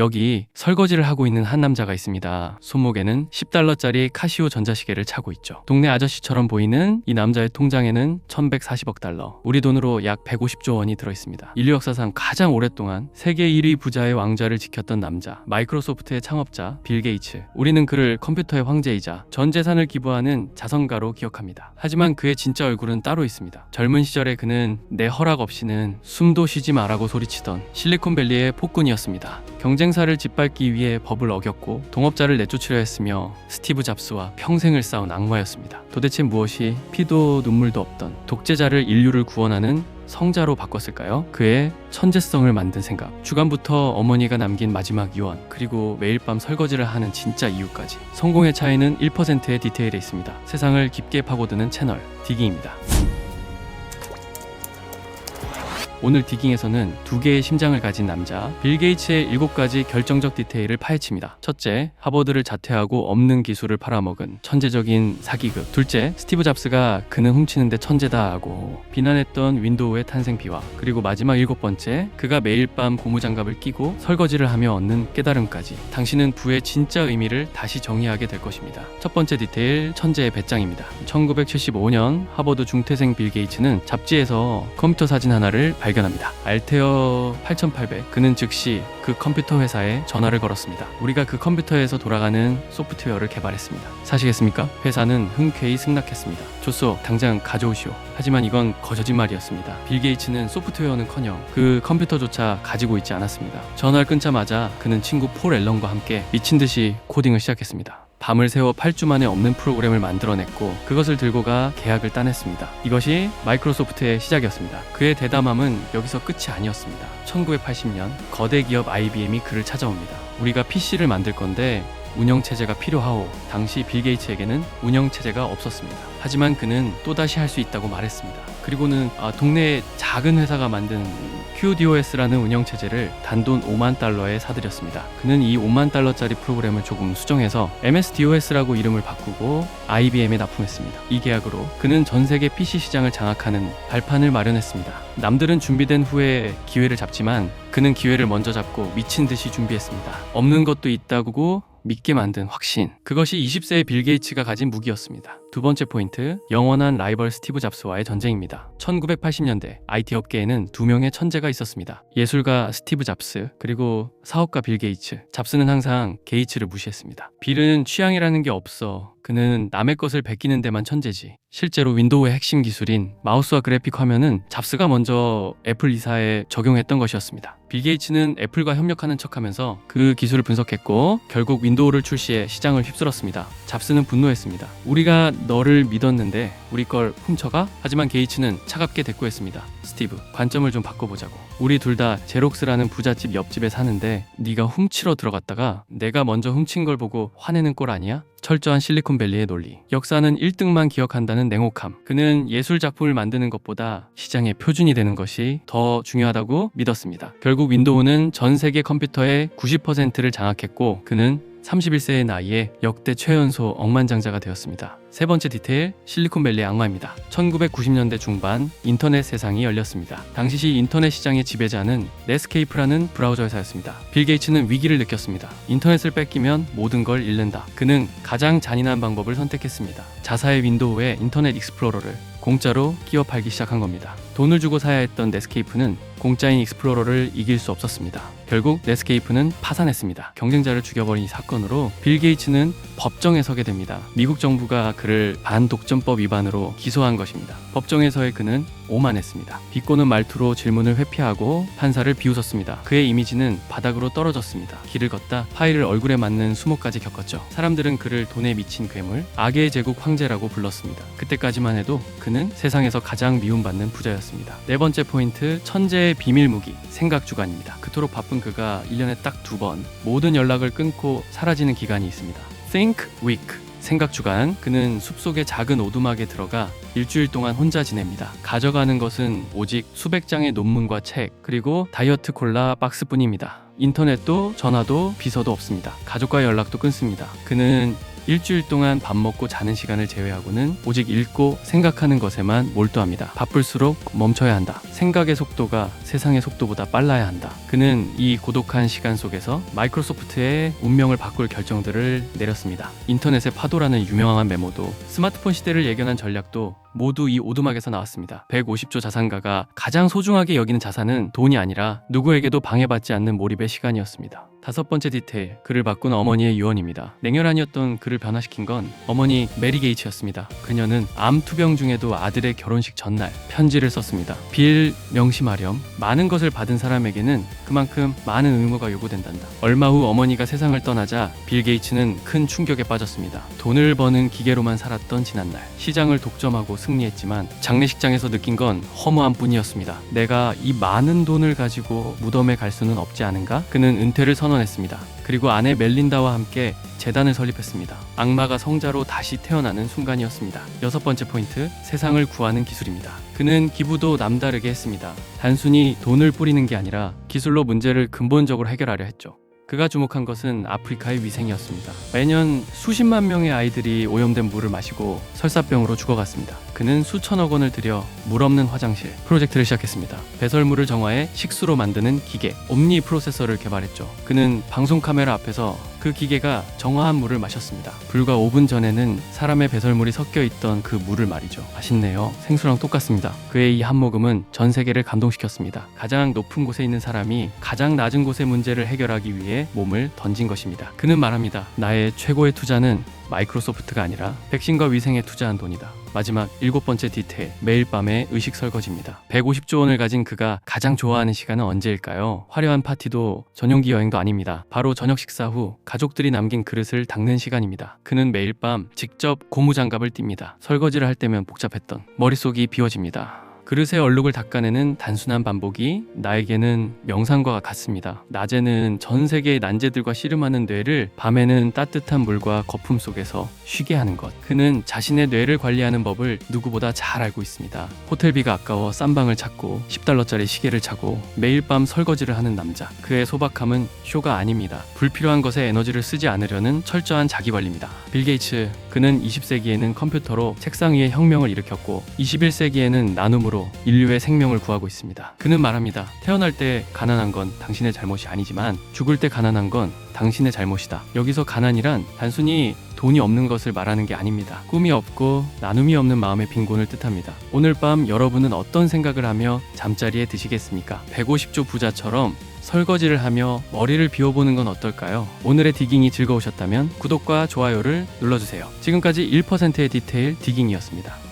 여기 설거지를 하고 있는 한 남자가 있습니다. 손목에는 10달러짜리 카시오 전자시계를 차고 있죠. 동네 아저씨처럼 보이는 이 남자의 통장에는 1140억 달러, 우리 돈으로 약 150조 원이 들어 있습니다. 인류 역사상 가장 오랫동안 세계 1위 부자의 왕좌를 지켰던 남자, 마이크로소프트의 창업자 빌 게이츠. 우리는 그를 컴퓨터의 황제이자 전 재산을 기부하는 자선가로 기억합니다. 하지만 그의 진짜 얼굴은 따로 있습니다. 젊은 시절에 그는 내 허락 없이는 숨도 쉬지 마라고 소리치던 실리콘밸리의 폭군이었습니다. 경쟁 사를 짓밟기 위해 법을 어겼고 동업자를 내쫓으려 했으며 스티브 잡스와 평생을 싸운 악마였습니다. 도대체 무엇이 피도 눈물도 없던 독재자를 인류를 구원하는 성자로 바꿨을까요? 그의 천재성을 만든 생각. 주간부터 어머니가 남긴 마지막 유언, 그리고 매일 밤 설거지를 하는 진짜 이유까지. 성공의 차이는 1%의 디테일에 있습니다. 세상을 깊게 파고드는 채널, 디깅입니다. 오늘 디깅에서는 두 개의 심장을 가진 남자 빌 게이츠의 일곱 가지 결정적 디테일을 파헤칩니다. 첫째, 하버드를 자퇴하고 없는 기술을 팔아먹은 천재적인 사기극. 둘째, 스티브 잡스가 그는 훔치는데 천재다 하고 비난했던 윈도우의 탄생 비화. 그리고 마지막 일곱 번째, 그가 매일 밤 고무장갑을 끼고 설거지를 하며 얻는 깨달음까지. 당신은 부의 진짜 의미를 다시 정의하게 될 것입니다. 첫 번째 디테일, 천재의 배짱입니다. 1975년 하버드 중퇴생 빌 게이츠는 잡지에서 컴퓨터 사진 하나를 발 견합니다. 알테어 8800. 그는 즉시 그 컴퓨터 회사에 전화를 걸었습니다. 우리가 그 컴퓨터에서 돌아가는 소프트웨어를 개발했습니다. 사시겠습니까? 회사는 흔쾌히 승낙했습니다. 좋소, 당장 가져오시오. 하지만 이건 거짓말이었습니다. 빌 게이츠는 소프트웨어는커녕 그 컴퓨터조차 가지고 있지 않았습니다. 전화를 끊자마자 그는 친구 폴 앨런과 함께 미친 듯이 코딩을 시작했습니다. 밤을 새워 8주 만에 없는 프로그램을 만들어냈고 그것을 들고 가 계약을 따냈습니다. 이것이 마이크로소프트의 시작이었습니다. 그의 대담함은 여기서 끝이 아니었습니다. 1980년 거대 기업 IBM이 그를 찾아옵니다. 우리가 PC를 만들 건데 운영체제가 필요하오. 당시 빌 게이츠에게는 운영체제가 없었습니다. 하지만 그는 또다시 할 수 있다고 말했습니다. 그리고는 아, 동네 작은 회사가 만든 QDOS라는 운영체제를 단돈 5만 달러에 사들였습니다. 그는 이 5만 달러짜리 프로그램을 조금 수정해서 MSDOS라고 이름을 바꾸고 IBM에 납품했습니다. 이 계약으로 그는 전 세계 PC 시장을 장악하는 발판을 마련했습니다. 남들은 준비된 후에 기회를 잡지만 그는 기회를 먼저 잡고 미친 듯이 준비했습니다. 없는 것도 있다고 믿게 만든 확신. 그것이 20세의 빌 게이츠가 가진 무기였습니다. 두 번째 포인트, 영원한 라이벌 스티브 잡스와의 전쟁입니다. 1980년대 IT 업계에는 두 명의 천재가 있었습니다. 예술가 스티브 잡스, 그리고 사업가 빌 게이츠. 잡스는 항상 게이츠를 무시했습니다. 빌은 취향이라는 게 없어. 그는 남의 것을 베끼는 데만 천재지. 실제로 윈도우의 핵심 기술인 마우스와 그래픽 화면은 잡스가 먼저 애플 이사에 적용했던 것이었습니다. 빌 게이츠는 애플과 협력하는 척하면서 그 기술을 분석했고 결국 윈도우를 출시해 시장을 휩쓸었습니다. 잡스는 분노했습니다. 우리가 너를 믿었는데 우리 걸 훔쳐가? 하지만 게이츠는 차갑게 대꾸했습니다. 스티브, 관점을 좀 바꿔보자고. 우리 둘 다 제록스라는 부잣집 옆집에 사는데 네가 훔치러 들어갔다가 내가 먼저 훔친 걸 보고 화내는 꼴 아니야? 철저한 실리콘밸리의 논리. 역사는 1등만 기억한다는 냉혹함. 그는 예술 작품을 만드는 것보다 시장의 표준이 되는 것이 더 중요하다고 믿었습니다. 결국 윈도우는 전 세계 컴퓨터의 90%를 장악했고 그는 31세의 나이에 역대 최연소 억만장자가 되었습니다. 세 번째 디테일, 실리콘밸리의 악마입니다. 1990년대 중반 인터넷 세상이 열렸습니다. 당시 인터넷 시장의 지배자는 넷스케이프라는 브라우저 회사였습니다. 빌 게이츠는 위기를 느꼈습니다. 인터넷을 뺏기면 모든 걸 잃는다. 그는 가장 잔인한 방법을 선택했습니다. 자사의 윈도우에 인터넷 익스플로러를 공짜로 끼워 팔기 시작한 겁니다. 돈을 주고 사야 했던 넷스케이프는 공짜인 익스플로러를 이길 수 없었습니다. 결국 넷스케이프는 파산했습니다. 경쟁자를 죽여버린 이 사건으로 빌 게이츠는 법정에 서게 됩니다. 미국 정부가 그를 반독점법 위반으로 기소한 것입니다. 법정에서의 그는 오만했습니다. 비꼬는 말투로 질문을 회피하고 판사를 비웃었습니다. 그의 이미지는 바닥으로 떨어졌습니다. 길을 걷다 파일을 얼굴에 맞는 수모까지 겪었죠. 사람들은 그를 돈에 미친 괴물, 악의 제국 황제라고 불렀습니다. 그때까지만 해도 그는 세상에서 가장 미움받는 부자였습니다. 네 번째 포인트, 천재의 비밀 무기, 생각 주간입니다. 그토록 바쁜 그가 1년에 딱 두 번 모든 연락을 끊고 사라지는 기간이 있습니다. Think Week. 생각 주간 그는 숲속의 작은 오두막에 들어가 일주일 동안 혼자 지냅니다. 가져가는 것은 오직 수백 장의 논문과 책 그리고 다이어트 콜라 박스뿐입니다. 인터넷도 전화도 비서도 없습니다. 가족과의 연락도 끊습니다. 그는 일주일 동안 밥 먹고 자는 시간을 제외하고는 오직 읽고 생각하는 것에만 몰두합니다. 바쁠수록 멈춰야 한다. 생각의 속도가 세상의 속도보다 빨라야 한다. 그는 이 고독한 시간 속에서 마이크로소프트의 운명을 바꿀 결정들을 내렸습니다. 인터넷의 파도라는 유명한 메모도 스마트폰 시대를 예견한 전략도 모두 이 오두막에서 나왔습니다. 150조 자산가가 가장 소중하게 여기는 자산은 돈이 아니라 누구에게도 방해받지 않는 몰입의 시간이었습니다. 다섯 번째 디테일, 그를 바꾼 어머니의 유언입니다. 냉혈한이었던 그를 변화시킨 건 어머니 메리 게이츠였습니다. 그녀는 암 투병 중에도 아들의 결혼식 전날 편지를 썼습니다. 빌 명심하렴. 많은 것을 받은 사람에게는 그만큼 많은 의무가 요구된단다. 얼마 후 어머니가 세상을 떠나자 빌 게이츠는 큰 충격에 빠졌습니다. 돈을 버는 기계로만 살았던 지난날 시장을 독점하고 승리했지만 장례식장에서 느낀 건 허무함 뿐이었습니다. 내가 이 많은 돈을 가지고 무덤에 갈 수는 없지 않은가? 그는 은퇴를 선 언했습니다. 그리고 아내 멜린다와 함께 재단을 설립했습니다. 악마가 성자로 다시 태어나는 순간이었습니다. 여섯 번째 포인트, 세상을 구하는 기술입니다. 그는 기부도 남다르게 했습니다. 단순히 돈을 뿌리는 게 아니라 기술로 문제를 근본적으로 해결하려 했죠. 그가 주목한 것은 아프리카의 위생이었습니다. 매년 수십만 명의 아이들이 오염된 물을 마시고 설사병으로 죽어갔습니다. 그는 수천억 원을 들여 물 없는 화장실 프로젝트를 시작했습니다. 배설물을 정화해 식수로 만드는 기계 옴니 프로세서를 개발했죠. 그는 방송 카메라 앞에서 그 기계가 정화한 물을 마셨습니다. 불과 5분 전에는 사람의 배설물이 섞여 있던 그 물을 말이죠. 맛있네요. 생수랑 똑같습니다. 그의 이 한 모금은 전 세계를 감동시켰습니다. 가장 높은 곳에 있는 사람이 가장 낮은 곳의 문제를 해결하기 위해 몸을 던진 것입니다. 그는 말합니다. 나의 최고의 투자는 마이크로소프트가 아니라 백신과 위생에 투자한 돈이다. 마지막 일곱 번째 디테일, 매일 밤의 의식 설거지입니다. 150조 원을 가진 그가 가장 좋아하는 시간은 언제일까요? 화려한 파티도 전용기 여행도 아닙니다. 바로 저녁 식사 후 가족들이 남긴 그릇을 닦는 시간입니다. 그는 매일 밤 직접 고무장갑을 띱니다. 설거지를 할 때면 복잡했던 머릿속이 비워집니다. 그릇의 얼룩을 닦아내는 단순한 반복이 나에게는 명상과 같습니다. 낮에는 전 세계의 난제들과 씨름하는 뇌를 밤에는 따뜻한 물과 거품 속에서 쉬게 하는 것. 그는 자신의 뇌를 관리하는 법을 누구보다 잘 알고 있습니다. 호텔비가 아까워 쌈방을 찾고 10달러짜리 시계를 차고 매일 밤 설거지를 하는 남자. 그의 소박함은 쇼가 아닙니다. 불필요한 것에 에너지를 쓰지 않으려는 철저한 자기 관리입니다. 빌 게이츠, 그는 20세기에는 컴퓨터로 책상 위에 혁명을 일으켰고 21세기에는 나눔 으로 인류의 생명을 구하고 있습니다. 그는 말합니다. 태어날 때 가난한 건 당신의 잘못이 아니지만 죽을 때 가난한 건 당신의 잘못이다. 여기서 가난이란 단순히 돈이 없는 것을 말하는 게 아닙니다. 꿈이 없고 나눔이 없는 마음의 빈곤을 뜻합니다. 오늘 밤 여러분은 어떤 생각을 하며 잠자리에 드시겠습니까? 150조 부자처럼 설거지를 하며 머리를 비워보는 건 어떨까요? 오늘의 디깅이 즐거우셨다면 구독과 좋아요를 눌러주세요. 지금까지 1%의 디테일 디깅이었습니다.